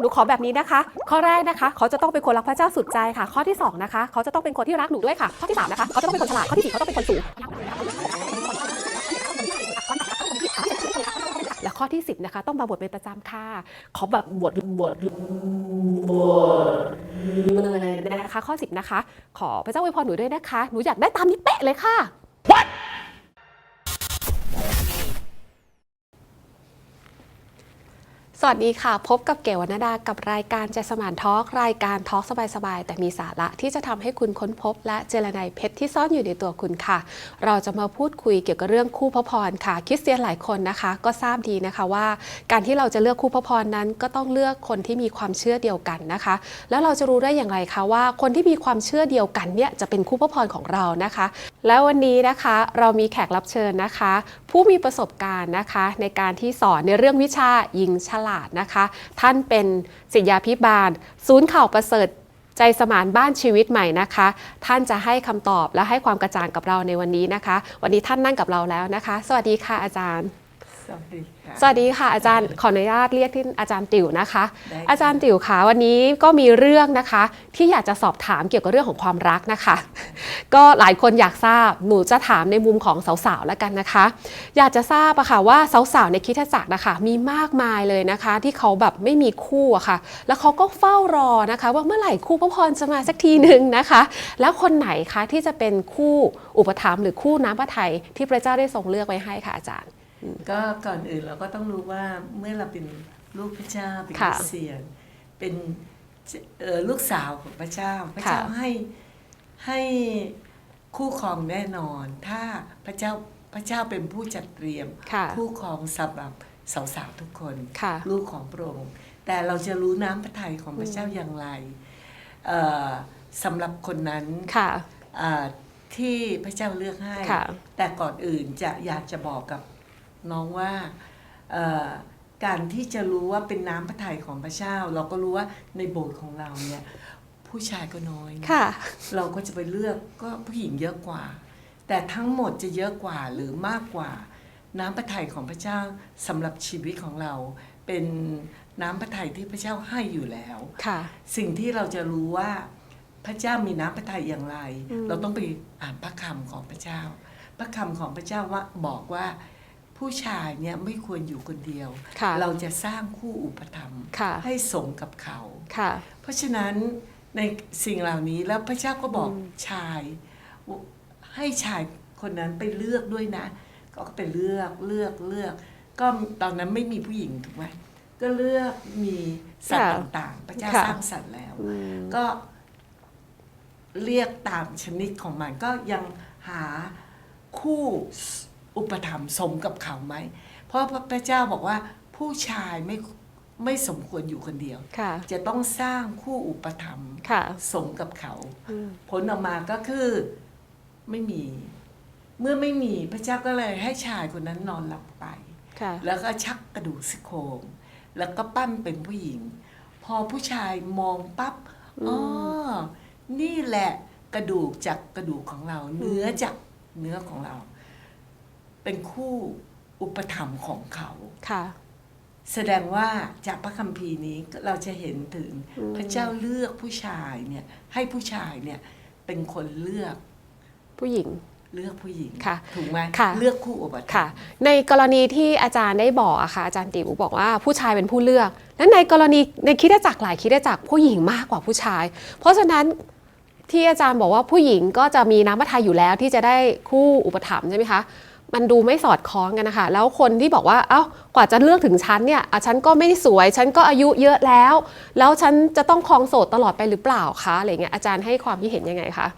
หนูขอแบบนี้นะคะ ข้อแรกนะคะ เขาจะต้องเป็นคนรักพระเจ้าสุดใจค่ะ ข้อที่สองนะคะ เขาจะต้องเป็นคนที่รักหนูด้วยค่ะ ข้อที่สามนะคะ เขาจะต้องเป็นคนฉลาด ข้อที่สี่เขาต้องเป็นคนสูง และข้อที่ 10 นะคะ ต้องมาบวชเป็นประจำค่ะ ขอแบบบวชบวชบวชเลยนะคะ ข้อ 10 นะคะ ขอพระเจ้าอวยพรหนูด้วยนะคะ หนูอยากได้ตามนี้เป๊ะเลยค่ะส วัสดีค่ะ พบกับเก๋วรรณดากับรายการใจสมานทอล์กรายการทอล์กสบายๆ แต่มีสาระที่จะทำให้คุณค้นพบ และเจรไนเพชรที่ซ่อนอยู่ในตัวคุณค่ะ เราจะมาพูดคุยเกี่ยวกับเรื่องคู่พระพรค่ะ คริสเตียนหลายคนนะคะ ก็ทราบดีนะคะว่า การที่เราจะเลือกคู่พระพรนั้น ก็ต้องเลือกคนที่มีความเชื่อเดียวกันนะคะ แล้วเราจะรู้ได้อย่างไรคะว่า คนที่มีความเชื่อเดียวกันเนี่ยจะเป็นคู่พระพรของเรานะคะ แล้ววันนี้นะคะเรามีแขกรับเชิญนะคะ ผู้มีประสบการณ์นะคะ ในการที่สอนในเรื่องวิชายิงฉลาดนะคะ ท่านเป็นศิษยาพิบาล ศูนย์ข่าวประเสริฐใจสมานบ้านชีวิตใหม่นะคะ ท่านจะให้คำตอบและให้ความกระจ่างกับเราในวันนี้นะคะ วันนี้ท่านนั่งกับเราแล้วนะคะ สวัสดีค่ะอาจารย์ สวัสดีค่ะ สวัสดีค่ะอาจารย์ขออนุญาตเรียกที่อาจารย์ติ๋วนะคะ ได้ค่ะ อาจารย์ติ๋วคะวันนี้ก็มีเรื่องนะคะ ที่อยากจะสอบถามเกี่ยวกับเรื่องของความรักนะคะ ก็หลายคนอยากทราบหนูจะถามในมุมของสาวๆแล้วกันนะคะ อยากจะทราบอะค่ะว่าสาวๆในคริดจักรนะคะ มีมากมายเลยนะคะ ที่เขาแบบไม่มีคู่อะค่ะ แล้วเขาก็เฝ้ารอนะคะ ว่าเมื่อไหร่คู่พระพรจะมาสักทีหนึ่งนะคะ แล้วคนไหนคะที่จะเป็นคู่อุปถัมภ์หรือคู่น้ำพระทัยที่พระเจ้าได้ทรงเลือกไว้ให้ค่ะอาจารย์ ก็ก่อนอื่นเราก็ต้องรู้ว่าเมื่อเราเป็นลูกพระเจ้าเป็นคค่ะริสเตียน เป็นเอ่อลูกสาวของพระเจ้า พระเจ้าค่ะให้ให้คู่ครองแน่นอน ถ้าพระเจ้าพระเจ้าเป็นผู้จัดเตรียมค่ะคู่ครองสำหรับสาวๆทุกคนค่ะลูกของพระองค์แต่เราจะรู้น้ำพระทัยของพระเจ้าอย่างไรเอ่อสำหรับคนนั้นค่ะอ่าที่พระเจ้าเลือกให้ค่ะแต่ก่อนอื่นจะอยากจะบอกกับ น้องว่าเอ่อการที่จะรู้ว่าเป็นน้ำพระทัยของพระเจ้า เราก็รู้ว่าในโบสถ์ของเราเนี่ยผู้ชายก็น้อยนะค่ะเราก็จะไปเลือกก็ผู้หญิงเยอะกว่า แต่ทั้งหมดจะเยอะกว่าหรือมากกว่า น้ำพระทัยของพระเจ้าสำหรับชีวิตของเราเป็นน้ำพระทัยที่พระเจ้าให้อยู่แล้วค่ะ สิ่งที่เราจะรู้ว่าพระเจ้ามีน้ำพระทัยอย่างไรอืมเราต้องไปอ่านพระคำของพระเจ้า พระคำของพระเจ้าว่าบอกว่า ผู้ชายเนี่ยไม่ควรอยู่คนเดียว ค่ะเราจะสร้างคู่อุปถัมภ์ค่ะ ให้สมกับเขา ค่ะ เพราะฉะนั้นในสิ่งเหล่านี้แล้วพระเจ้าก็บอกอืม ชายว่าให้ชายคนนั้นไปเลือกด้วยนะ ก็ไปเลือกเลือกเลือก ก็ตอนนั้นไม่มีผู้หญิงถูกไหมก็เลือกมีสัตว์ต่างๆ พระเจ้าสร้างสัตว์แล้ว อืม ก็เรียกตามชนิดของมันก็ยังหาคู่ อุปถัมภ์สมกับเขาไหม เพราะพระเจ้าบอกว่าผู้ชายไม่ไม่สมควรอยู่คนเดียวค่ะจะต้องสร้างคู่อุปถัมภ์ค่ะสมกับเขาอืมผลออกมาก็คือไม่มี เมื่อไม่มีพระเจ้าก็เลยให้ชายคนนั้นนอนหลับไปค่ะแล้วก็ชักกระดูกซี่โครงแล้วก็ปั้นเป็นผู้หญิง พอผู้ชายมองปั๊บอืมอ๋อนี่แหละกระดูกจากกระดูกของเรา เนื้อจากเนื้อของเรา เป็นคู่อุปถัมภ์ของเขาค่ะ แสดงว่าจากพระคัมภีร์นี้เราจะเห็นถึงอืมพระเจ้าเลือกผู้ชายเนี่ยให้ผู้ชายเนี่ยเป็นคนเลือกผู้หญิงเลือกผู้หญิงค่ะถูกไหมค่ะเลือกคู่อุปถัค่ะมภ์ในกรณีที่อาจารย์ได้บอกอะค่ะอาจารย์ติ๋วบอกว่าผู้ชายเป็นผู้เลือก และในกรณีในคริดจักรหลายคริดจักรผู้หญิงมากกว่าผู้ชาย เพราะฉะนั้นที่อาจารย์บอกว่าผู้หญิงก็จะมีน้ำพระทัยอยู่แล้วที่จะได้คู่อุปถัมภ์ใช่ไหมคะ มันดูไม่สอดคล้องกันนะคะแล้วคนที่บอกว่าเอ้ากว่าจะเลือกถึงฉันเนี่ยอะฉันก็ไม่ได้สวย ฉันก็อายุเยอะแล้ว แล้วฉันจะต้องครองโสดตลอดไปหรือเปล่าคะอะไรเงี้ยอาจารย์ให้ความคิดเห็นยังไงคะ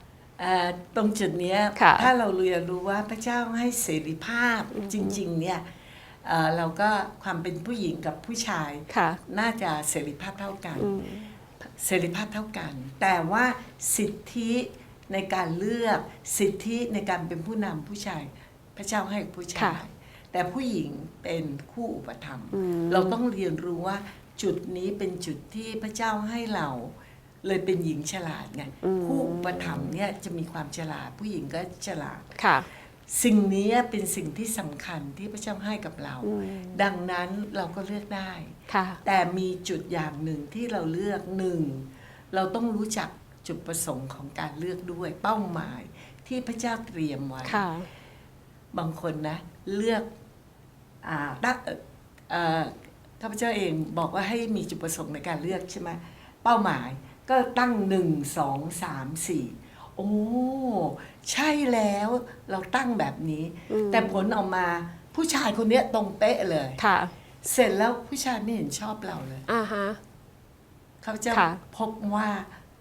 เอ่อตรงจุดเนี้ยค่ะถ้าเราเรียนรู้ว่าพระเจ้าให้เสรีภาพจริง ๆ เนี่ยเอ่อเราก็ความเป็นผู้หญิงกับผู้ชายค่ะน่าจะเสรีภาพเท่ากันอืมเสรีภาพเท่ากัน แต่ว่าสิทธิในการเลือกสิทธิในการเป็นผู้นำผู้ชาย พระเจ้าให้กับผู้ชาค่ะ ย แต่ผู้หญิงเป็นคู่อุปถัมภ์อืม เราต้องเรียนรู้ว่าจุดนี้เป็นจุดที่พระเจ้าให้เรา เลยเป็นหญิงฉลาดไงอืม คู่อุปถัมภ์เนี่ยจะมีความฉลาด ผู้หญิงก็ฉลาด ค่ะ สิ่งนี้เป็นสิ่งที่สำคัญที่พระเจ้าให้กับเรา อืม ดังนั้นเราก็เลือกได้ ค่ะ แต่มีจุดอย่างหนึ่งที่เราเลือกหนึ่งเราต้องรู้จักจุดประสงค์ของการเลือกด้วยเป้าหมายที่พระเจ้าเตรียมไว้ ค่ะ บางคนนะ เลือกอ่าตั้งเอ่อข้าพเจ้าเองบอกว่าให้มีจุดประสงค์ในการเลือกใช่ไหมเป้าหมายก็ตั้งหนึ่งสองสามสี่โอ้ใช่แล้วเราตั้งแบบนี้ แต่ผลออกมาผู้ชายคนเนี้ยตรงเป๊ะเลย ค่ะ เสร็จแล้วผู้ชายไม่เห็นชอบเราเลย อ่าฮะ เขาจะค่ะ พบว่า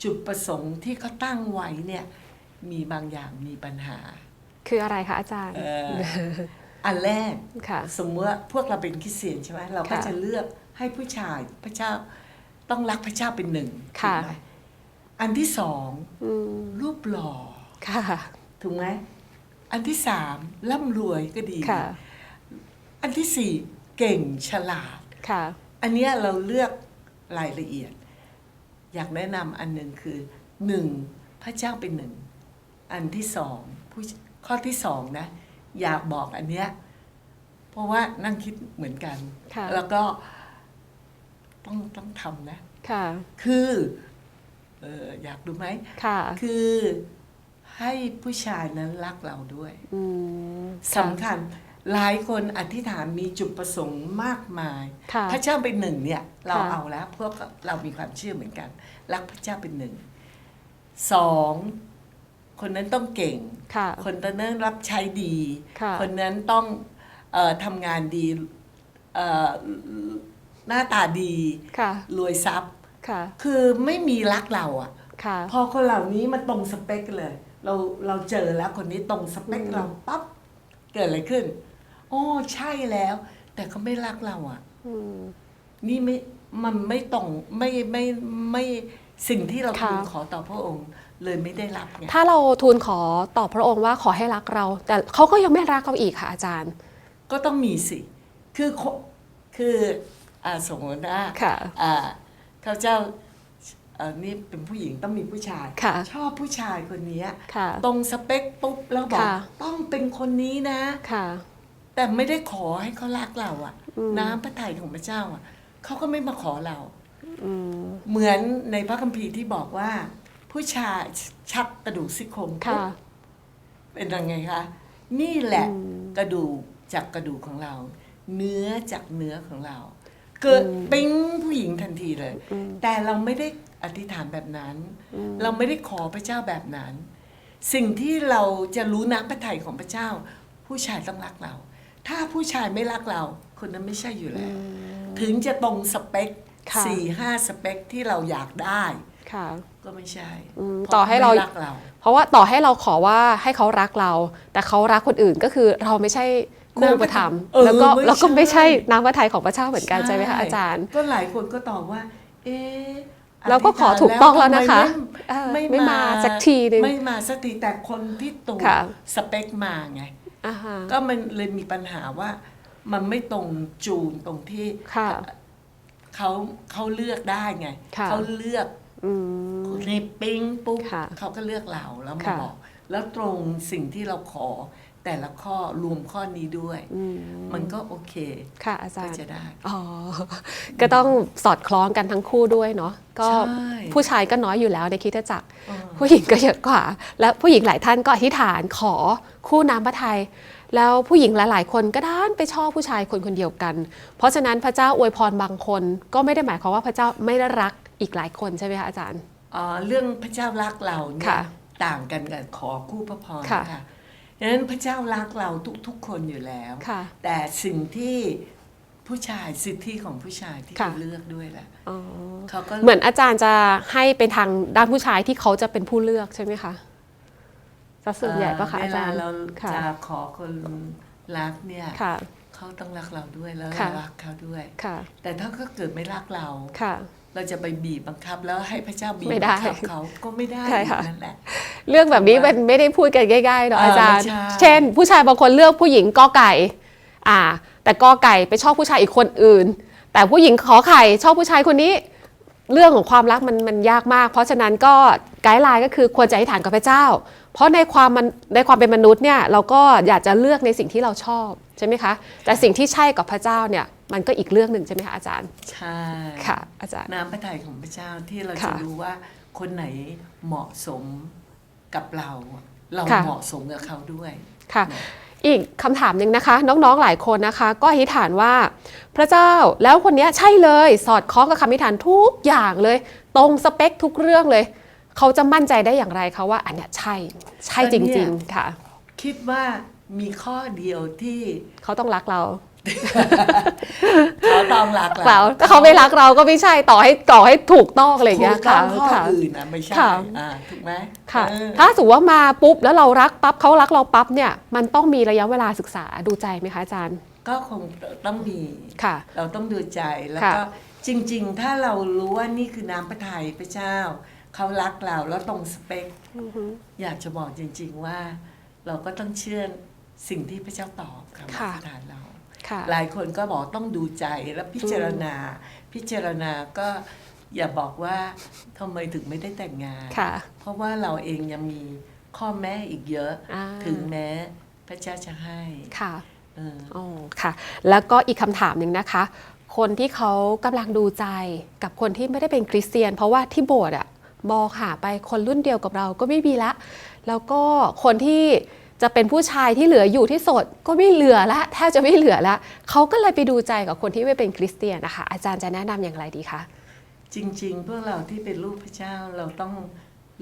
จุดประสงค์ที่เขาตั้งไว้เนี่ยมีบางอย่างมีปัญหา คืออะไรคะอาจารย์เอออันแรกค่ะสมมติว่าพวกเราเป็นคริสเตียนใช่ไหมเราก็ค่ะจะเลือกให้ผู้ชายพระเจ้าต้องรักพระเจ้าเป็นหนึ่งค่ะถูกไหมอันที่สองอืมรูปหล่อค่ะถูกไหมอันที่สามร่ำรวยก็ดีค่ะอันที่สี่เก่งฉลาดค่ะ อันเนี้ยเราเลือกรายละเอียด อยากแนะนำอันหนึ่งคือหนึ่งพระเจ้าเป็นหนึ่ง อันที่สองผู้ ข้อที่สองนะ อยากบอกอันเนี้ยเพราะว่านั่งคิดเหมือนกัน ค่ะ แล้วก็ต้องต้องทำนะ ค่ะ คือเอออยากดูไหม ค่ะคือให้ผู้ชายนั้นรักเราด้วยอืมสำคัญหลายคนอธิษฐานมีจุดประสงค์มากมาย ค่ะ พระเจ้าเป็นหนึ่งเนี่ย เราค่ะ เอาแล้วพวกเรามีความเชื่อเหมือนกัน รักพระเจ้าเป็นหนึ่งสอง คนนั้นต้องเก่ง ค่ะ คนนั้นรับใช้ดี ค่ะคนนั้นต้องเออทำงานดีเอ่อหน้าตาดี ค่ะ รวยทรัพย์ ค่ะ คือไม่มีรักเราอะค่ะ พอคนเหล่านี้มาตรงสเปคเลย เราเราเจอแล้วคนนี้ตรงสเปคอืมเราปั๊บเกิดอะไรขึ้น โอ้ใช่แล้ว แต่เขาไม่รักเราอะ อืม นี่ไม่ มันไม่ตรงไม่ไม่ไม่สิ่งที่เราค่ะ ทูลขอต่อพระองค์ เลยไม่ได้รับไงถ้าเราทูลขอต่อพระองค์ว่าขอให้รักเรา แต่เขาก็ยังไม่รักเราอีกค่ะอาจารย์ ก็ต้องมีสิ คือคคืออ่าสมมติว่าค่ะอ่าข้าพเจ้าเอ่อนี่เป็นผู้หญิงต้องมีผู้ชายค่ะชอบผู้ชายคนเนี้ยค่ะตรงสเปคปุ๊บแล้วบอกค่ะต้องเป็นคนนี้นะค่ะแต่ไม่ได้ขอให้เขารักเราอะอืมน้ำพระทัยของพระเจ้าอะเขาก็ไม่มาขอเราอืมเหมือนในพระคัมภีร์ที่บอกว่า ผู้ชายชักกระดูกซี่โครงค่ะ เป็นยังไงคะ นี่แหละอืมกระดูกจากกระดูกของเรา เนื้อจากเนื้อของเรา เกิดอืมปิ๊งผู้หญิงทันทีเลยอืมแต่เราไม่ได้อธิษฐานแบบนั้นอืมเราไม่ได้ขอพระเจ้าแบบนั้น สิ่งที่เราจะรู้น้ำพระทัยของพระเจ้า ผู้ชายต้องรักเรา ถ้าผู้ชายไม่รักเรา คนนั้นไม่ใช่อยู่แล้ว ถึงจะตรงสเปคค่ะสี่ห้าสเปคที่เราอยากได้ ค่ะ ก็ไม่ใช่อืมพะต่อให้เราไม่รักเรา เพราะว่าต่อให้เราขอว่าให้เขารักเรา แต่เขารักคนอื่นก็คือเราไม่ใช่คู่อุปถัมภ์เออแล้วก็ไม่ใช่ แล้วก็ไม่ใช่น้ำพระทัยของพระเจ้าเหมือนกันใช่ไหมคะอาจารย์ ก็หลายคนก็ตอบว่า เอ๊ะเราก็ขอถูกต้องแล้วนะคะทำไมเออไม่ไม่มาสักทีหนึ่งไม่มาสักทีแต่คนที่ตรงค่ะ สเปคมาไง อ่าฮะ ก็มันเลยมีปัญหาว่ามันไม่ตรงจูนตรงที่ค่ะเขาเขาเลือกได้ไงค่ะ เขาเลือก อืมคนในปิ๊งปุ๊บค่ะเขาก็เลือกเราแล้วมาค่ะ บอก แล้วตรงสิ่งที่เราขอแต่ละข้อรวมข้อนี้ด้วย อืมมันก็โอเคค่ะอาจาก็รย์จะได้ อ๋อ ก็ต้องสอดคล้องกันทั้งคู่ด้วยเนาะก็ใช่ ผู้ชายก็น้อยอยู่แล้วในคริดจักรอ๋อผู้หญิงก็เยอะกว่า และผู้หญิงหลายท่านก็อธิษฐานขอคู่น้ำพระทัยแล้วผู้หญิงหลายๆ คนก็ด้านไปชอบผู้ชายคนคนเดียวกัน เพราะฉะนั้นพระเจ้าอวยพรบางคนก็ไม่ได้หมายความว่าพระเจ้าไม่ได้รัก อีกหลายคนใช่ไหมคะอาจารย์ อ๋อเรื่องพระเจ้ารักเราเนี่ยค่ะต่างกันกับขอคู่พระพรค่ะ ค่ะดังนั้นพระเจ้ารักเราทุกๆคนอยู่แล้ว ค่ะ แต่สิ่งที่ผู้ชายสิทธิของผู้ชายที่ค่ะ เขาเลือกด้วยแหละอ๋อเขาก็เหมือนอาจารย์จะให้เป็นทางด้านผู้ชายที่เขาจะเป็นผู้เลือกใช่ไหมคะสัดส่วนใหญ่ปะคะอาจารย์เวลาเราค่ะ จะขอคนรักเนี่ยค่ะ เขาต้องรักเราด้วยแล้วค่ะเรารักเขาด้วย ค่ะ แต่ถ้าเขาเกิดไม่รักเรา ค่ะ เราจะไปบีบบังคับ แล้วให้พระเจ้าบีบไม่ได้บังคับเขาก็ไม่ได้ใช่ค่ะนั่นแหละเรื่องแบบนี้มันไม่ได้พูดกันง่ายๆเนาะเอออาจารย์ใช่เช่น ผู้ชายบางคนเลือกผู้หญิงกอไก่ อ่า แต่กอไก่ไปชอบผู้ชายอีกคนอื่น แต่ผู้หญิงขอไข่ชอบผู้ชายคนนี้ เรื่องของความรักมันมันยากมาก เพราะฉะนั้นก็ไกด์ไลน์ก็คือควรจะอธิษฐานกับพระเจ้า เพราะในความมันในความเป็นมนุษย์เนี่ยเราก็อยากจะเลือกในสิ่งที่เราชอบใช่ไหมคะ แต่สิ่งที่ใช่กับพระเจ้าเนี่ย มันก็อีกเรื่องหนึ่งใช่ไหมคะอาจารย์ ใช่ค่ะ อาจารย์ น้ำพระทัยของพระเจ้าที่เราจะค่ะรู้ว่าคนไหนเหมาะสมกับเรา เราค่ะ เหมาะสมกับเขาด้วย ค่ะ อีกคำถามหนึ่งนะคะ น้องๆหลายคนนะคะ ก็อธิษฐานว่า พระเจ้าแล้วคนเนี้ยใช่เลยสอดคล้องกับคำอธิษฐานทุกอย่างเลย ตรงสเปคทุกเรื่องเลย เขาจะมั่นใจได้อย่างไรคะว่า อันเนี้ยใช่ใช่จริง ๆ ค่ะ คิดว่ามีข้อเดียวที่เขาต้องรักเรา เขาต้องรักเปล่าเราถ้าเขาไม่รักเราก็ไม่ใช่ต่อให้ต่อให้ถูกต้องอะไรอย่างถูเงี้ยกต้อค่ะงข้อค่ะ อื่นนะไม่ใช่ค่ะ อ่าถูกไหมค่ะ เออ ถ้าสมมติว่ามาปุ๊บแล้วเรารักปั๊บเขารักเราปั๊บเนี่ยมันต้องมีระยะเวลาศึกษาดูใจไหมคะอาจารย์ก็คงต้องมี ค่ะ เราต้องดูใจแล้วค่ะก็จริง ๆ ถ้าเรารู้ว่านี่คือน้ำพระทัยพระเจ้า เขารักเราแล้วตรงสเปค อยากจะบอกจริง ๆ ว่า เราก็ต้องเชื่อสิ่งที่พระเจ้าตอบคำอค่ะ ธิษฐานเราค่ะ หลายคนก็บอกต้องดูใจแล้วพิจารณา พิจารณาก็อย่าบอกว่าทำไมถึงไม่ได้แต่งงานค่ะเพราะว่าเราเองยังมีข้อแม้อีกเยอะอ่าถึงแม้พระเจ้าจะให้ค่ะเอออ๋อค่ะ แล้วก็อีกคำถามหนึ่งนะคะ คนที่เขากำลังดูใจกับคนที่ไม่ได้เป็นคริสเตียน เพราะว่าที่โบสถ์อะมองหาไปคนรุ่นเดียวกับเราก็ไม่มีละ แล้วก็คนที่ จะเป็นผู้ชายที่เหลืออยู่ที่โสดก็ไม่เหลือละแทบจะไม่เหลือละเขาก็เลยไปดูใจกับคนที่ไม่เป็นคริสเตียนนะคะ อาจารย์จะแนะนำอย่างไรดีคะจริง ๆ พวกเราที่เป็นลูกพระเจ้าเราต้อง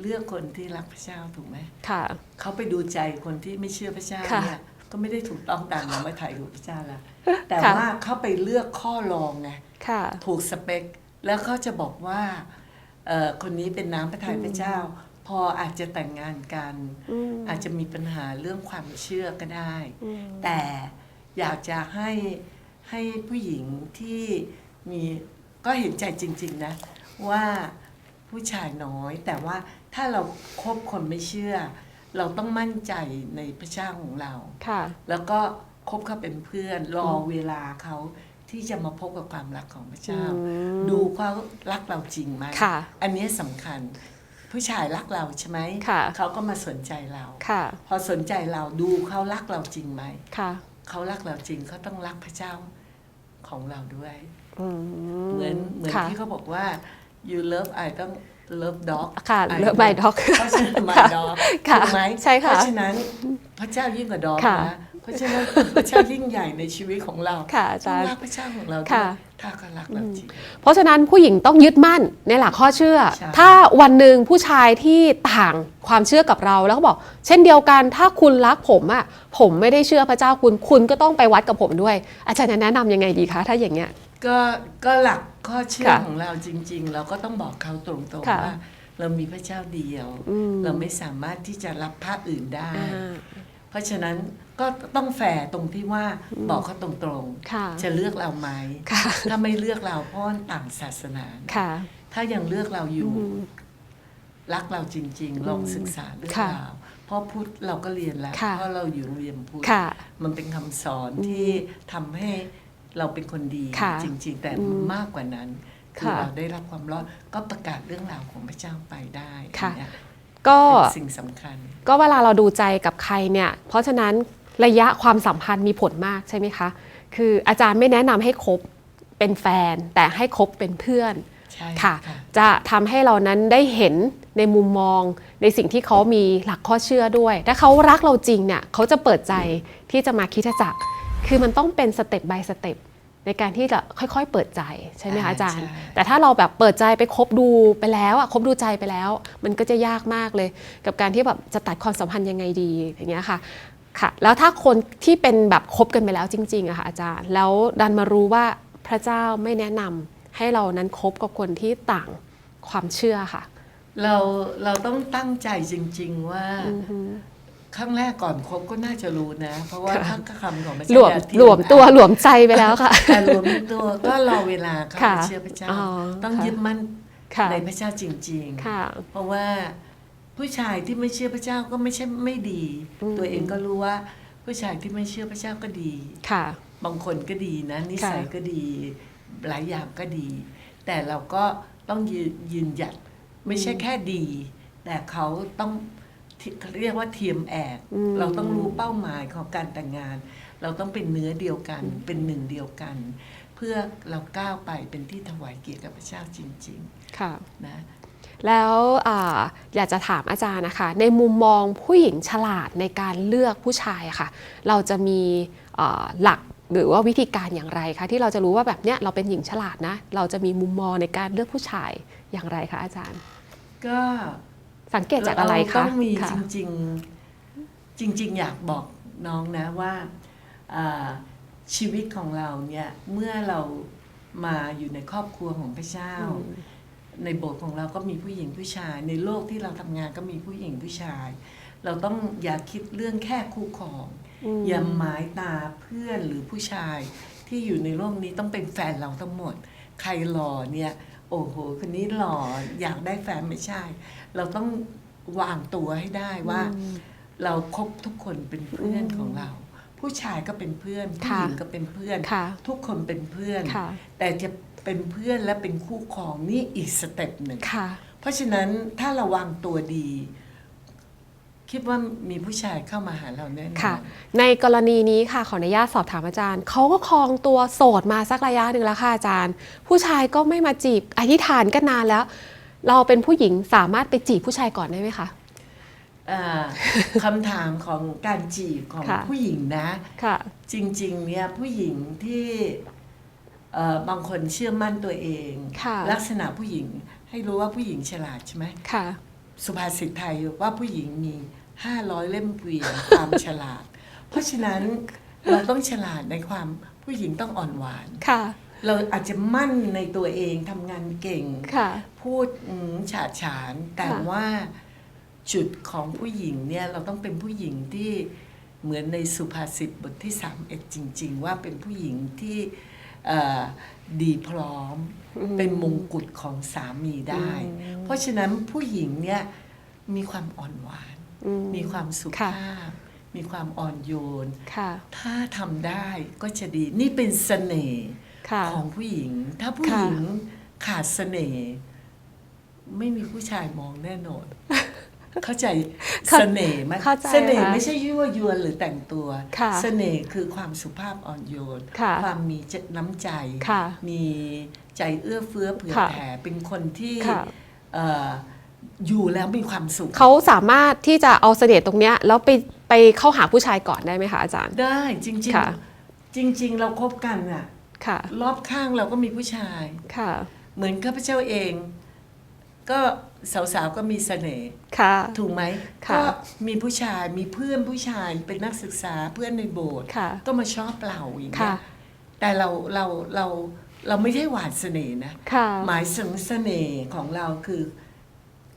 เลือกคนที่รักพระเจ้าถูกไหมค่ะเขาไปดูใจคนที่ไม่เชื่อพระเจ้าค่ะเนี่ยก็ไม่ได้ถูกต้องตามน้ำพระทัยของพระเจ้าละแต่ค่ะว่าเขาไปเลือกข้อรองไงค่ะถูกสเปค แล้วเขาจะบอกว่าเอ่อคนนี้เป็นน้ำพระทัยพระเจ้า พออาจจะแต่งงานกันอืมอาจจะมีปัญหาเรื่องความเชื่อก็ได้อืมแต่อยากจะให้ให้ผู้หญิงที่มีก็เห็นใจจริง ๆ นะ ว่าผู้ชายน้อย แต่ว่าถ้าเราคบคนไม่เชื่อ เราต้องมั่นใจในพระเจ้าของเราค่ะ แล้วก็คบเขาเป็นเพื่อนรอเวลาเขาที่จะมาพบกับความรักของพระเจ้าอืมดูเขารักเราจริงไหมค่ะอันนี้สำคัญ ผู้ชายรักเราใช่ไหมค่ะเขาก็มาสนใจเราค่ะ พอสนใจเราดูเขารักเราจริงไหมค่ะ เขารักเราจริงเขาต้องรักพระเจ้าของเราด้วยอืเหมือนเหมือนค่ะที่เขาบอกว่า you love I ต้อง love dog ค่ะ I เลิฟ my dog เพราะฉะนั้น my dog ค่ะถูกไหมใช่ค่ะเพราะฉะนั้นพระเจ้ายิ่งกว่าดอกค่ะนะเพราะฉะนั้นพระเจ้ายิ่งใหญ่ในชีวิตของเราค่ะอาต้อจางรย์รักพระเจ้าของเราด้วยค่ะถ้าเขารักเราจริงเพราะฉะนั้นผู้หญิงต้องยึดมั่นในหลักข้อเชื่อใช่ถ้าวันหนึ่งผู้ชายที่ต่างความเชื่อกับเราแล้วก็บอก เช่นเดียวกันถ้าคุณรักผมอะผมไม่ได้เชื่อพระเจ้าคุณคุณก็ต้องไปวัดกับผมด้วย อาจารย์จะแนะนำยังไงดีคะ ถ้าอย่างเงี้ยก็ก็หลักข้อเชื่อค่ะของเราจริง ๆ เราก็ต้องบอกเขาตรงๆค่ะว่าเรามีพระเจ้าเดียวอืมเราไม่สามารถที่จะรับภาพอื่นได้อ่าเพราะฉะนั้น ก็ต้องแฝงตรงที่ว่าบอกเขาตรงค่ะๆ จะเลือกเราไหมค่ะ ถ้าไม่เลือกเราเพราะว่าต่างศาสนา ค่ะ ถ้ายังเลือกเราอยู่อืมรักเราจริง ๆ ลองศึกษาเรื่องค่ะราวเพราะพุทธเราก็เรียนแล้วค่ะ เพราะเราอยู่โรงเรียนพุทธ ค่ะ มันเป็นคำสอนที่ทำให้เราเป็นคนดีค่ะจริง ๆ แต่อืมมากกว่านั้น คือค่ะเราได้รับความรอดก็ประกาศเรื่องราวของพระเจ้าไปได้ค่ะอันเนี้ยก็ เป็นสิ่งสำคัญ ก็เวลาเราดูใจกับใครเนี่ย เพราะฉะนั้น ระยะความสัมพันธ์มีผลมากใช่ไหมคะ คืออาจารย์ไม่แนะนำให้คบเป็นแฟน แต่ให้คบเป็นเพื่อนใช่ค่ะ จะทำให้เรานั้นได้เห็นในมุมมองในสิ่งที่เขามีหลักข้อเชื่อด้วย ถ้าเขารักเราจริงเนี่ยเขาจะเปิดใจที่จะมาคริดจักร คือมันต้องเป็นสเต็ป by สเต็ปในการที่จะค่อยๆ เปิดใจใช่ไหมคะอาจารย์ใช่แต่ถ้าเราแบบเปิดใจไปคบดูไปแล้วอะคบดูใจไปแล้ว มันก็จะยากมากเลย กับการที่แบบจะตัดความสัมพันธ์ยังไงดีอย่างเงี้ยค่ะ ค่ะ แล้วถ้าคนที่เป็นแบบคบกันไปแล้วจริงๆอะค่ะอาจารย์ แล้วดันมารู้ว่าพระเจ้าไม่แนะนำให้เรานั้นคบกับคนที่ต่างความเชื่อค่ะ เราเราต้องตั้งใจจริง ๆ ว่าครั้งแรกก่อนคบก็น่าจะรู้นะ เพราะว่าค่ะ ทั้งคำของพระหลเจ้าวมอย่าเทียหลวมตัวหลวมใจไปแล้วค่ะ แต่รวมตัวก็รอเวลาเข้าค่ะมาเชื่อพระเจ้า อ๋อต้องค่ะ ยึดมั่นค่ะในพระเจ้าจริง ค่ะ ๆ เพราะว่า ผู้ชายที่ไม่เชื่อพระเจ้าก็ไม่ใช่ไม่ดีตัวเองก็รู้ว่าผู้ชายที่ไม่เชื่อพระเจ้าก็ดี ค่ะ บางคนก็ดีนะ นิสัยค่ะก็ดี หลายอย่างก็ดี แต่เราก็ต้องยืนยืนหยัดไม่ใช่แค่ดี แต่เขาต้องที่เขาเรียกว่าเทียมแอกอืม เราต้องรู้เป้าหมายของการแต่งงาน เราต้องเป็นเนื้อเดียวกัน เป็นหนึ่งเดียวกัน เพื่อเราก้าวไปเป็นที่ถวายเกียรติกับพระเจ้าจริงค่ะๆนะ แล้วอาอยากจะถามอาจารย์นะคะ ในมุมมองผู้หญิงฉลาดในการเลือกผู้ชายอะค่ะ เราจะมีอ่าหลักหรือว่าวิธีการอย่างไรคะที่เราจะรู้ว่าแบบเนี้ยเราเป็นหญิงฉลาดนะ เราจะมีมุมมองในการเลือกผู้ชายอย่างไรคะอาจารย์ ก็สังเกตจากอะไรเาคะต้องมีค่ะจริงๆจริง ๆ อยากบอกน้องนะว่าอ่าชีวิตของเราเนี่ยเมื่อเรามาอยู่ในครอบครัวของพระเจ้า ในโบสถ์ของเราก็มีผู้หญิงผู้ชาย ในโลกที่เราทำงานก็มีผู้หญิงผู้ชาย เราต้องอย่าคิดเรื่องแค่คู่ครองมอย่าหมายตาเพื่อนหรือผู้ชายที่อยู่ในโลกนี้ต้องเป็นแฟนเราทั้งหมด ใครหล่อเนี่ย โอ้โห คนนี้หล่ออยากได้แฟนไม่ใช่ เราต้องวางตัวให้ได้ว่าอืมเราคบทุกคนเป็นเพื่อนอืมของเรา ผู้ชายก็เป็นเพื่อนผู้ค่ะหญิงก็เป็นเพื่อนค่ะทุกคนเป็นเพื่อนค่ะแต่จะ เป็นเพื่อนและเป็นคู่ครองนี่อีกสเต็ปหนึ่งค่ะ เพราะฉะนั้นถ้าเราวางตัวดี คิดว่ามีผู้ชายเข้ามาหาเราแน่นอนค่ะ ในกรณีนี้ค่ะขออนุญาตสอบถามอาจารย์ เขาก็ครองตัวโสดมาสักระยะหนึ่งแล้วค่ะอาจารย์ ผู้ชายก็ไม่มาจีบอธิษฐานกันนานแล้ว เราเป็นผู้หญิงสามารถไปจีบผู้ชายก่อนได้ไหมคะ อ่าคำถามของการจีบของค่ะ ผู้หญิงนะ ค่ะ จริงๆ เนี่ยผู้หญิงที่เอ่อ บางคนเชื่อมั่นตัวเองค่ะลักษณะผู้หญิงให้รู้ว่าผู้หญิงฉลาดใช่ไหมค่ะสุภาษิตไทยว่าผู้หญิงมี500เล่มเกวียนความฉลาด เพราะฉะนั้นเราต้องฉลาดในความผู้หญิงต้องอ่อนหวานค่ะ เราอาจจะมั่นในตัวเองทำงานเก่งค่ะพูดอืมฉาดฉาน แต่ค่ะว่าจุดของผู้หญิงเนี่ยเราต้องเป็นผู้หญิงที่เหมือนในสุภาษิตบทที่3เอ็ดจริง ๆ ว่าเป็นผู้หญิงที่เอ่อ ดีพร้อม เป็นมงกุฎของสามีได้ เพราะฉะนั้นผู้หญิงเนี่ยมีความอ่อนหวานอืมีความสุค่ะภาพ มีความอ่อนโยนค่ะถ้าทำได้ก็จะดี นี่เป็นเสน่ห์ค่ะของผู้หญิง ถ้าผู้ค่ะหญิงขาดเสน่ห์ไม่มีผู้ชายมองแน่นอน เข้าใจเข้าเสน่ห์ไหมเข้าใจเสน่ห์ค่ะไม่ใช่ยั่วยวนหรือแต่งตัวค่ะเสน่ห์คือความสุภาพอ่อนโยนค่ะความมีน้ำใจ ค่ะมีใจเอื้อเฟื้อเผื่อค่ะแผ่เป็นคนที่ค่ะ เอ่ออยู่แล้วมีความสุข เขาสามารถที่จะเอาเสน่ห์ตรงเนี้ยแล้วไปไปเข้าหาผู้ชายก่อนได้ไหมคะอาจารย์ ได้จริงค่ะ ๆ จริง ๆ เราคบกันอะค่ะ รอบข้างเราก็มีผู้ชาย ค่ะ เหมือนข้าพเจ้าเอง ก็ สาวๆก็มีเสน่ห์ค่ะ ถูกไหมค่ะก็มีผู้ชายมีเพื่อนผู้ชายเป็นนักศึกษาเพื่อนในโบสถ์ค่ะ ก็มาชอบเราอย่างเงี้ค่ะ ยแต่เราเราเราเราไม่ได้หวานเสน่ห์นะ ค่ะ หมายถึงเสน่ห์ของเราคือ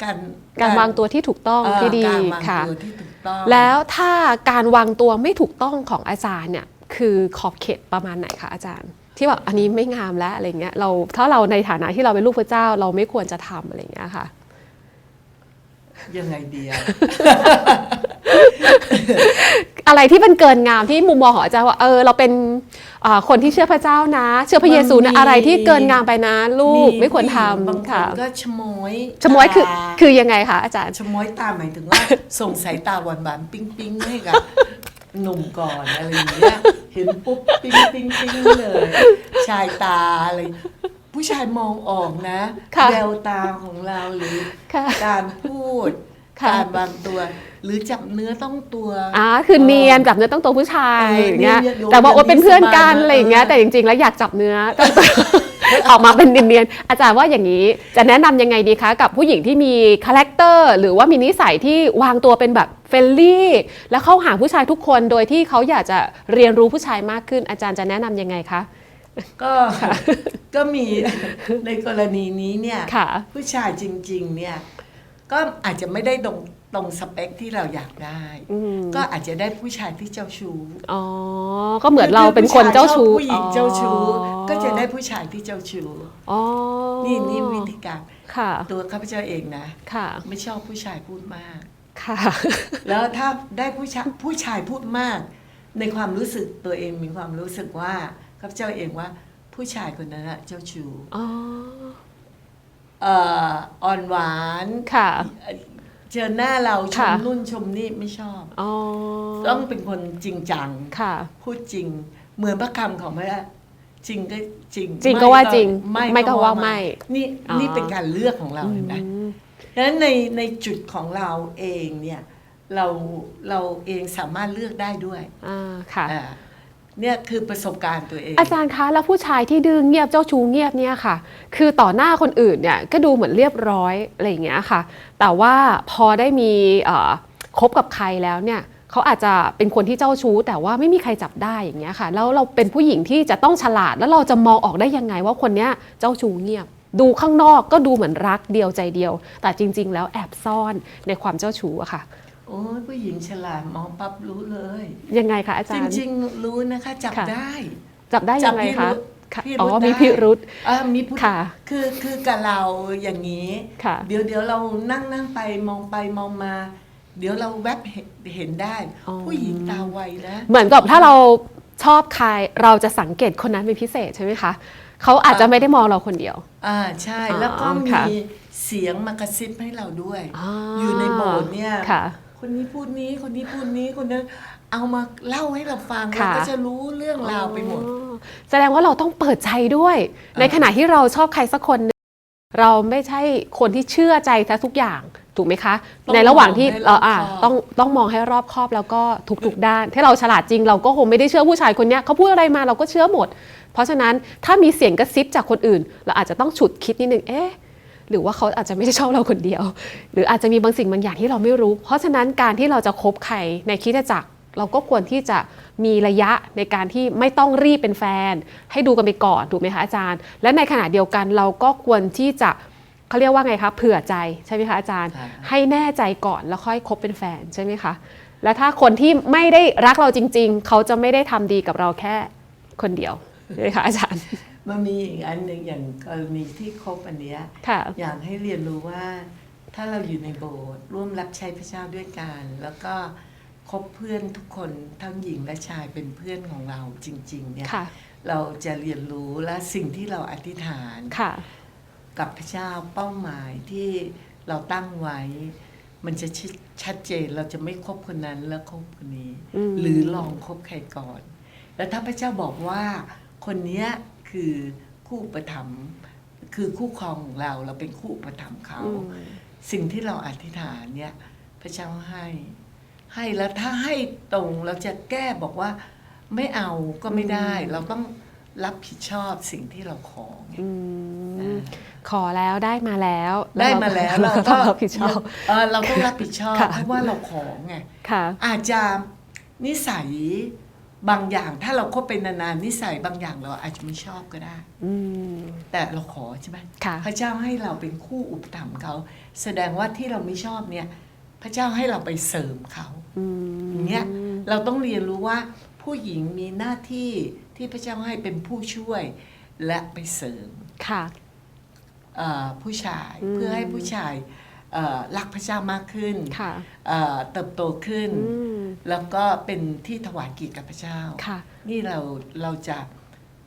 การการวางตัวที่ถูกต้องเอ่อที่ดีการวางค่ะ ตัวที่ถูกต้อง แล้วถ้าการวางตัวไม่ถูกต้องของอาจารย์เนี่ยคือขอบเขตประมาณไหนคะอาจารย์ ที่แบบอันนี้ไม่งามแล้วอะไรเงี้ยเราถ้าเราในฐานะที่เราเป็นลูกพระเจ้าเราไม่ควรจะทำอะไรเงี้ยค่ะ ยังไงเดีย อะไรที่มันเกินงามที่มุมมองของอาจารย์ว่าเออเราเป็นอ่าคนที่เชื่อพระเจ้านะ เชื่อพระเยซูมันนะมี อะไรที่เกินงามไปนะ ลูกไม่ควรทบางำคค่ะนก็ชะมอยชะมวยคือตาคือยังไงคะอาจารย์ ชะมอยตาหมายถึงว่า ส่งสายตาหวานหวานๆปิ๊งปิ๊งๆให้กับหนุ่มก่อนอะไรอย่างเงี้ยเห็นปุ๊บปิ๊งปิ๊งปิ๊งเลย ชายตาอะไร ผู้ชายมองออกนะค่ะแววตาของเราหรือค่ะการพูดค่ะ การวางตัว หรือจับเนื้อต้องตัว อ่าคือเนียนจับเนื้อต้องตัวผู้ชายเอออย่างเงี้ย เนียนๆแต่ว่าโอ๊ตเป็นเพื่อนกันสบายมากอะไรอย่างเงี้ย เออ แต่จริงๆ แล้วอยากจับเนื้อต้องตัว ออกมาเป็นเนียนๆ อาจารย์ว่าอย่างนี้จะแนะนำยังไงดีคะกับผู้หญิงที่มีคาแรคเตอร์หรือว่ามีนิสัยที่วางตัวเป็นแบบเฟรนลี่ แล้วเข้าหาผู้ชายทุกคนโดยที่เขาอยากจะเรียนรู้ผู้ชายมากขึ้น อาจารย์จะแนะนำยังไงคะ ก็ก็มีในกรณีนี้เนี่ยค่ะผู้ชายจริง ๆ เนี่ยก็อาจจะไม่ได้ตรงตรงสเปคที่เราอยากได้อืมก็อาจจะได้ผู้ชายที่เจ้าชู้อ๋อก็เหมือนเราเป็นคนเจ้าชู้ผู้หญิงเจ้าชู้อ๋อก็จะได้ผู้ชายที่เจ้าชู้อ๋อนี่นี่วิธีการค่ะ ตัวข้าพเจ้าเองนะค่ะ ไม่ชอบผู้ชายพูดมากค่ะ แล้วถ้าได้ผู้ชายผู้ชายพูดมาก ในความรู้สึกตัวเองมีความรู้สึกว่า ข้าพเจ้าเองว่าผู้ชายคนนั้นอะเจ้าชู้อ๋อเอ่ออ่อนหวานค่ะจเจอหน้าเราชมค่ะนู่นชมนี่ไม่ชอบ อ๋อต้องเป็นคนจริงจัง ค่ะ พูดจริงเหมือนพระคำของพระจริงก็จริงจริงก็ว่าจริงไม่ไม่ก็ว่าไม่นี่อ๋อ นี่เป็นการเลือกของเราเห็นไหมอืมดังนั้นในในจุดของเราเองเนี่ยเราเราเองสามารถเลือกได้ด้วยอ่าค่ะ อ่า เนี่ยคือประสบการณ์ตัวเอง อาจารย์คะแล้วผู้ชายที่ดื้อเงียบเจ้าชู้เงียบเนี่ยค่ะ คือต่อหน้าคนอื่นเนี่ยก็ดูเหมือนเรียบร้อยอะไรอย่างเงี้ยค่ะ แต่ว่าพอได้มีเอ่อคบกับใครแล้วเนี่ยเขาอาจจะเป็นคนที่เจ้าชู้ แต่ว่าไม่มีใครจับได้อย่างเงี้ยค่ะแล้วเราเป็นผู้หญิงที่จะต้องฉลาด แล้วเราจะมองออกได้ยังไงว่าคนเนี้ยเจ้าชู้เงียบ ดูข้างนอกก็ดูเหมือนรักเดียวใจเดียว แต่จริง ๆ แล้วแอบซ่อนในความเจ้าชู้อะค่ะ โอ้ยผู้หญิงฉลาดมองปั๊บรู้เลย ยังไงคะอาจจารย์ริง ๆ รู้นะคะ จับค่ะ ได้ จับได้ยังไงจัคะบค่ะพิรุธอ๋อพิรุธมีได้ พิรุธอ่ามีผู้ค่ะ คือคือกับเราอย่างนี้ ค่ะ เดี๋ยวเดี๋ยวเรานั่งนั่งไปมองไปมองมา เดี๋ยวเราแวบเห็นเห็นได้ อ๋อ ผู้หญิงตาไวนะเหมือนกับถ้าเราชอบใครเราจะสังเกตคนนั้นเป็นพิเศษใช่ไหมคะเขาอาจจะไม่ได้มองเราคนเดียว อ่าใช่อ๋อแล้วก็มีค่ะเสียงมากระซิบให้เราด้วยอ่าอยู่ในโบสถ์เนี่ย ค่ะ คนนี้พูดนี้คนนี้พูดนี้คนนั้นเอามาเล่าให้เราฟังเราค่ะ ก็จะรู้เรื่องราวไปหมด อ๋อแสดงว่าเราต้องเปิดใจด้วยอ่าในขณะที่เราชอบใครสักคนหนึ่งเราไม่ใช่คนที่เชื่อใจซะทุกอย่างถูกไหมคะในระหว่างที่เราอ่าต้องต้องมองให้รอบคอบแล้วก็ทุกๆด้าน ถ้าเราฉลาดจริงเราก็คงไม่ได้เชื่อผู้ชายคนเนี้ยเขาพูดอะไรมาเราก็เชื่อหมด เพราะฉะนั้นถ้ามีเสียงกระซิบจากคนอื่น เราอาจจะต้องฉุดคิดนิดนึงเอ๊ะ หรือว่าเขาอาจจะไม่ได้ชอบเราคนเดียว หรืออาจจะมีบางสิ่งบางอย่างที่เราไม่รู้ เพราะฉะนั้นการที่เราจะคบใครในคริดจักร เราก็ควรที่จะมีระยะในการที่ไม่ต้องรีบเป็นแฟน ให้ดูกันไปก่อนถูกไหมคะอาจารย์ และในขณะเดียวกันเราก็ควรที่จะเขาเรียกว่าไงคะเผื่อใจใช่ไหมคะอาจารย์ค่ะให้แน่ใจก่อนแล้วค่อยคบเป็นแฟนใช่ไหมคะและถ้าคนที่ไม่ได้รักเราจริง ๆ เขาจะไม่ได้ทำดีกับเราแค่คนเดียวใช่ไหมคะอาจารย์ มันมีอีกอันหนึ่งอย่างกรณีที่คบอันเนี้ยค่ะ อยากให้เรียนรู้ว่า ถ้าเราอยู่ในโบสถ์ร่วมรับใช้พระเจ้าด้วยกัน แล้วก็คบเพื่อนทุกคนทั้งหญิงและชายเป็นเพื่อนของเราจริง ๆ เนี่ยค่ะ เราจะเรียนรู้และสิ่งที่เราอธิษฐาน ค่ะ กับพระเจ้าเป้าหมายที่เราตั้งไว้ มันจะชัดชัดเจนเราจะไม่คบคนนั้นแล้วคบคนนี้ อืม หรือลองคบใครก่อน แล้วถ้าพระเจ้าบอกว่าคนเนี้ย คือคู่อุประถมภ์คือคู่ครองของเราเราเป็นคู่อุประถมภ์เขาอืมสิ่งที่เราอธิษฐานเนี่ยพระเจ้าให้ ให้แล้วถ้าให้ตรงเราจะแก้บอกว่าไม่เอาก็ไม่ได้ เราต้องรับผิดชอบสิ่งที่เราขอไงอืมอ่าขอแล้วได้มาแล้ว ได้มาแล้วเราเราก็ก็ต้องรับผิดชอบเออเราต้องรับผิดชอบค่ะเพราะว่าเราขอไงค่ะอาจจะนิสัย บางอย่างถ้าเราคบเป็นนานๆนิสัยบางอย่างเราอาจจะไม่ชอบก็ได้ อืม แต่เราขอใช่ไหมค่ะ พระเจ้าให้เราเป็นคู่อุปถัมภ์เขา แสดงว่าที่เราไม่ชอบเนี่ย พระเจ้าให้เราไปเสริมเขา อืมอย่างเงี้ยเราต้องเรียนรู้ว่าผู้หญิงมีหน้าที่ที่พระเจ้าให้เป็นผู้ช่วยและไปเสริมค่ะ เอ่อผู้ชายอืม เพื่อให้ผู้ชายเอ่อ รักพระเจ้ามากขึ้นค่ะเอ่อเติบโตขึ้นอืมแล้วก็เป็นที่ถวายเกียรติกับพระเจ้าค่ะนี่เราเราจะ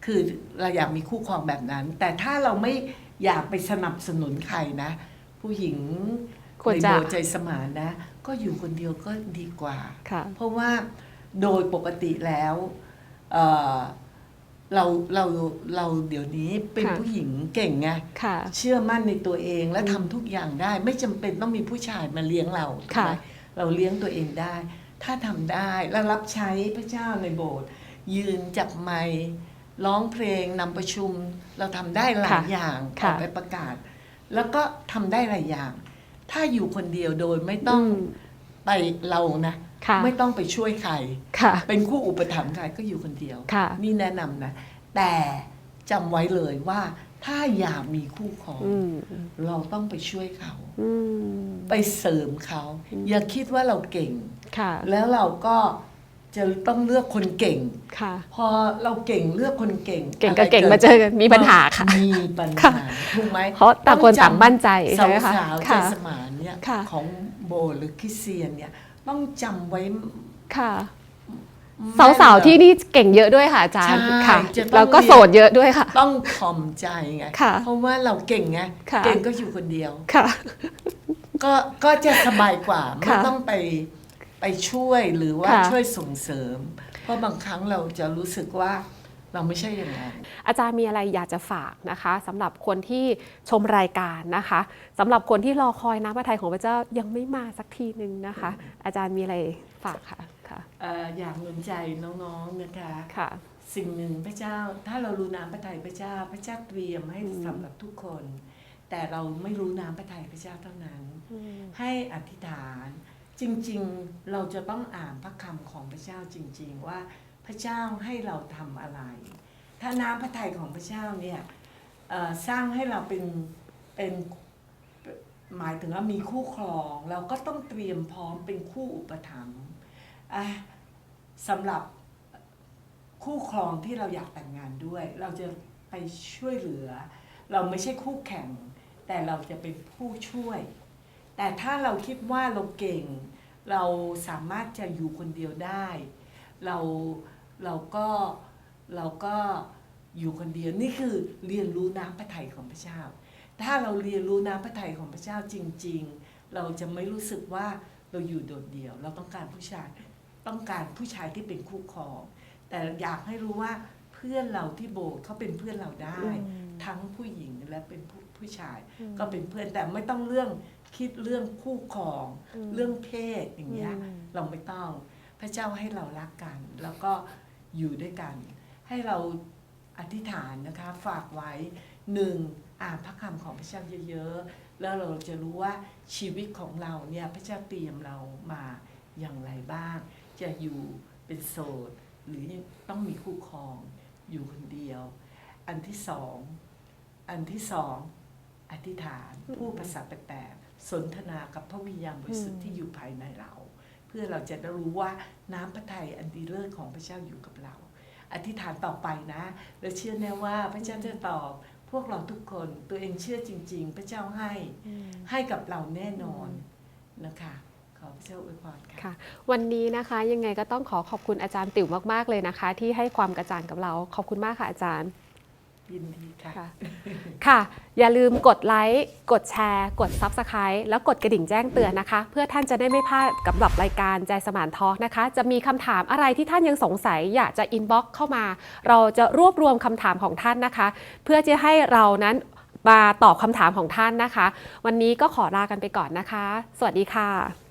คือเราอยากมีคู่ครองแบบนั้น แต่ถ้าเราไม่อยากไปสนับสนุนใครนะ ผู้หญิงควรในจะโบสถ์ใจสมานนะ ก็อยู่คนเดียวก็ดีกว่าค่ะเพราะว่าโดยปกติแล้ว เอ่อเราเราเราเดี๋ยวนี้เป็นค่ะ ผู้หญิงเก่งไงค่ะ เชื่อมั่นในตัวเองและทำทุกอย่างได้ ไม่จำเป็นต้องมีผู้ชายมาเลี้ยงเราถูกค่ะไหมเราเลี้ยงตัวเองได้ ถ้าทำได้และรับใช้พระเจ้าในโบสถ์ยืนจับไมค์ร้องเพลงนำประชุม เราทำได้หลายอย่างอค่ะ อกไปประกาศ แล้วก็ทำได้หลายอย่าง ถ้าอยู่คนเดียวโดยไม่ต้อง อืม ไปเรานะค่ะ ไม่ต้องไปช่วยใครค่ะเป็นคู่อุปถัมภ์ใครก็อยู่คนเดียวค่ะนี่แนะนำนะ แต่จำไว้เลยว่าถ้าอยากมีคู่ครองอืมเราต้องไปช่วยเขาอืมไปเสริมเขา อย่าคิดว่าเราเก่งค่ะแล้วเราก็จะต้องเลือกคนเก่งค่ะพอเราเก่งเลือกคนเก่ง เก่งกับะไรเก่งมาเจอกันมีปัญหาค่ะ มีปัญค่ะหาถูกไหมเพราะต่างคนต่างมั่นใจสาใช่ไหมคะวๆใจค่ะสมานเนี่ยค่ะของโบสถ์หรือคริสเตียนเนี่ย ต้องจำไว้ ค่ะแม่นสาวๆที่นี่เก่งเยอะด้วยค่ะอาจารย์ใช่ค่ะจะต้อง แล้วก็เรียนโสดเยอะด้วยค่ะ ต้องถ่อมใจไง ค่ะเพราะว่าเราเก่งไง ค่ะ เก่งก็อยู่คนเดียว ค่ะ ก็ก็จะสบายกว่าไม่ค่ะต้องไปไปช่วยหรือว่าค่ะ ช่วยส่งเสริม เพราะบางครั้งเราจะรู้สึกว่า เราไม่ใช่อย่างนั้นอาจารย์มีอะไรอยากจะฝากนะคะสำหรับคนที่ชมรายการนะคะสำหรับคนที่รอคอยน้ำพระทัยของพระเจ้ายังไม่มาสักทีหนึ่งนะคะ อาจารย์มีอะไรฝากค่ะค่ะเอ่ออยากหนุนใจน้องๆนะคะ ค่ะ สิ่งหนึ่งพระเจ้า ถ้าเรารู้น้ำพระทัยพระเจ้า พระเจ้าเตรียมให้สำหรับทุกคน แต่เราไม่รู้น้ำพระทัยพระเจ้าเท่านั้น ให้อธิษฐานจริงๆ เราจะต้องอ่านพระคำของพระเจ้าจริง ๆ ว่าพ ระเจ้าให้เราทำอะไร ถ้าน้ำพระทัยของพระเจ้าเนี่ยสร้างให้เราเป็นเป็นหมายถึงว่ามีคู่ครอง เราก็ต้องเตรียมพร้อมเป็นคู่อุปถัมภ์สำหรับคู่ครองที่เราอยากแต่งงานด้วย เราจะไปช่วยเหลือ เราไม่ใช่คู่แข่ง แต่เราจะเป็นผู้ช่วย แต่ถ้าเราคิดว่าเราเก่ง เราสามารถจะอยู่คนเดียวได้ เรา เราก็เราก็อยู่คนเดียวนี่คือเรียนรู้น้ำพระทัยของพระเจ้า ถ้าเราเรียนรู้น้ำพระทัยของพระเจ้าจริง ๆ เราจะไม่รู้สึกว่าเราอยู่โดดเดี่ยว เราต้องการผู้ชายต้องการผู้ชายที่เป็นคู่ครอง แต่อยากให้รู้ว่าเพื่อนเราที่โบสถ์เขาเป็นเพื่อนเราได้ ทั้งผู้หญิงและเป็นผู้ผู้ชาย ก็เป็นเพื่อนแต่ไม่ต้องเรื่องคิดเรื่องคู่ครอง เรื่องเพศอย่างเงี้ยอืมเราไม่ต้องพระเจ้าให้เรารักกันแล้วก็ อยู่ด้วยกัน ให้เราอธิษฐานนะคะฝากไว้หนึ่งอ่านพระคำของพระเจ้าเยอะๆ แล้วเราจะรู้ว่าชีวิตของเราเนี่ยพระเจ้าเตรียมเรามาอย่างไรบ้าง จะอยู่เป็นโสดหรือต้องมีคู่ครองอยู่คนเดียว อันที่สองอันที่สองอธิษฐานผู้ภาษาแปลกๆสนทนากับพระวิญญาณบริสุทธิ์ที่อยู่ภายในเรา เพื่อเราจะได้รู้ว่าน้ำพระทัยอันดีเลิศของพระเจ้าอยู่กับเรา อธิษฐานต่อไปนะ และเชื่อแน่ว่าพระเจ้าจะตอบ พวกเราทุกคนตัวเองเชื่อจริง ๆ พระเจ้าให้ให้กับเราแน่นอนนะคะขอพระเจ้าอวยพรค่ะค่ะวันนี้นะคะยังไงก็ต้องขอขอบคุณอาจารย์ติ๋วมากๆเลยนะคะ ที่ให้ความกระจ่างกับเรา ขอบคุณมากค่ะอาจารย์ ยินดีค่ะ ค่ะ ค่ะ อย่าลืมกดไลค์ กดแชร์ กด Subscribe แล้วกดกระดิ่งแจ้งเตือนนะคะ เพื่อท่านจะได้ไม่พลาดกับแบบรายการใจสมานทอล์กนะคะ จะมีคำถามอะไรที่ท่านยังสงสัย อยากจะอินบ็อกเข้ามา เราจะรวบรวมคำถามของท่านนะคะ เพื่อจะให้เรานั้นมาตอบคำถามของท่านนะคะ วันนี้ก็ขอลากันไปก่อนนะคะ สวัสดีค่ะ